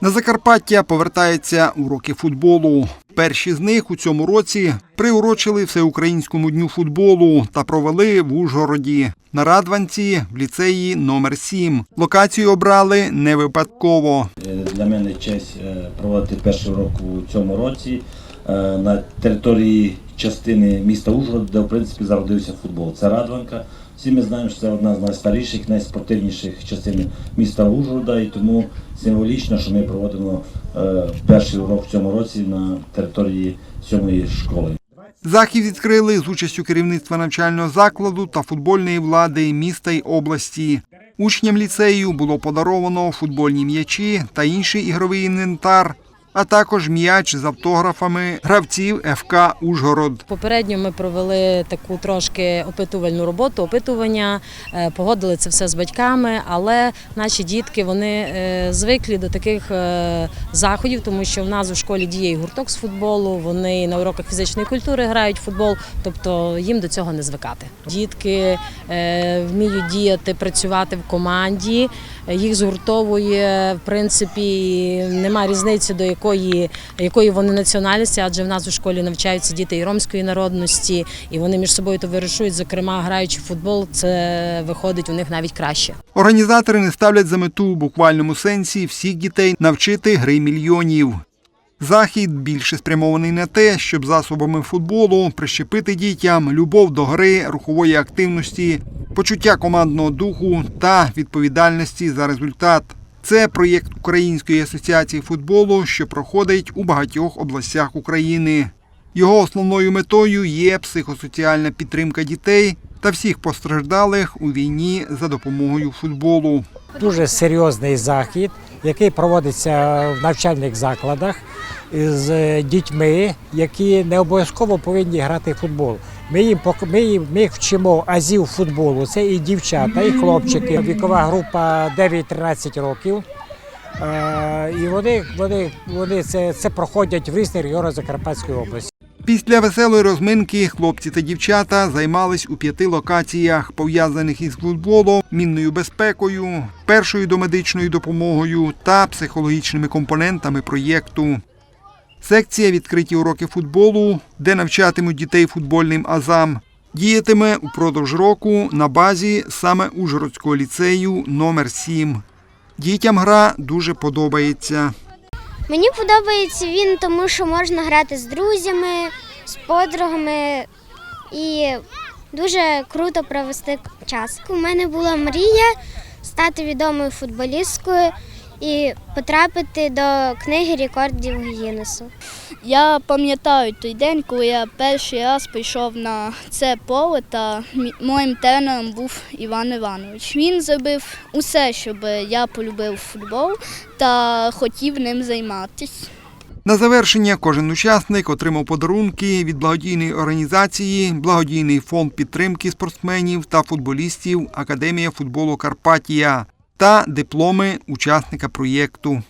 На Закарпаття повертаються уроки футболу. Перші з них у цьому році приурочили Всеукраїнському дню футболу та провели в Ужгороді на Радванці в ліцеї номер 7 Локацію обрали не випадково. Е, Для мене честь е, проводити перший урок у цьому році е, на території частини міста Ужгород, де в принципі зародився футбол. Це Радванка. Всі ми знаємо, що це одна з найстаріших, найспортивніших частин міста Ужгорода, і тому символічно, що ми проводимо е, перший урок в цьому році на території сьомої школи. Захід відкрили з участю керівництва навчального закладу та футбольної влади міста й області. Учням ліцею було подаровано футбольні м'ячі та інший ігровий інвентар, а також м'яч з автографами гравців ФК Ужгород. Попередньо ми провели таку трошки опитувальну роботу, опитування, е, погодили це все з батьками, але наші дітки вони е, звикли до таких е, заходів, тому що в нас у школі діє і гурток з футболу, вони на уроках фізичної культури грають в футбол, тобто їм до цього не звикати. Дітки вміють діяти, працювати в команді, їх згуртовує, в принципі, немає різниці до якої, якої вони національності, адже в нас у школі навчаються діти і ромської народності, і вони між собою товаришують. Зокрема, граючи в футбол, це виходить у них навіть краще. Організатори не ставлять за мету у буквальному сенсі всіх дітей навчити гри мільйонів. Захід більше спрямований на те, щоб засобами футболу прищепити дітям любов до гри, рухової активності, почуття командного духу та відповідальності за результат. Це проєкт Української асоціації футболу, що проходить у багатьох областях України. Його основною метою є психосоціальна підтримка дітей та всіх постраждалих у війні за допомогою футболу. дуже серйозний захід, який проводиться в навчальних закладах з дітьми, які не обов'язково повинні грати в футбол. Ми їм ми, ми вчимо азів футболу. Це і дівчата, і хлопчики. Вікова група 9-13 років. Е, І вони, вони, вони це, це проходять в різних регіонах Закарпатської області. Після веселої розминки хлопці та дівчата займались у п'яти локаціях, пов'язаних із футболом, мінною безпекою, першою домедичною допомогою та психологічними компонентами проєкту. Секція відкриті уроки футболу, де навчатимуть дітей футбольним азам. Діятиме упродовж року на базі саме Ужгородського ліцею номер 7 Дітям гра дуже подобається. Мені подобається він, тому що можна грати з друзями, з подругами і дуже круто провести час. У мене була мрія стати відомою футболісткою і потрапити до книги рекордів Гіннесу. Я пам'ятаю той день, коли я перший раз прийшов на це поле, та моїм тренером був Іван Іванович. Він зробив усе, щоб я полюбив футбол та хотів ним займатися. На завершення кожен учасник отримав подарунки від благодійної організації, благодійний фонд підтримки спортсменів та футболістів Академія футболу Карпатія та дипломи учасника проєкту.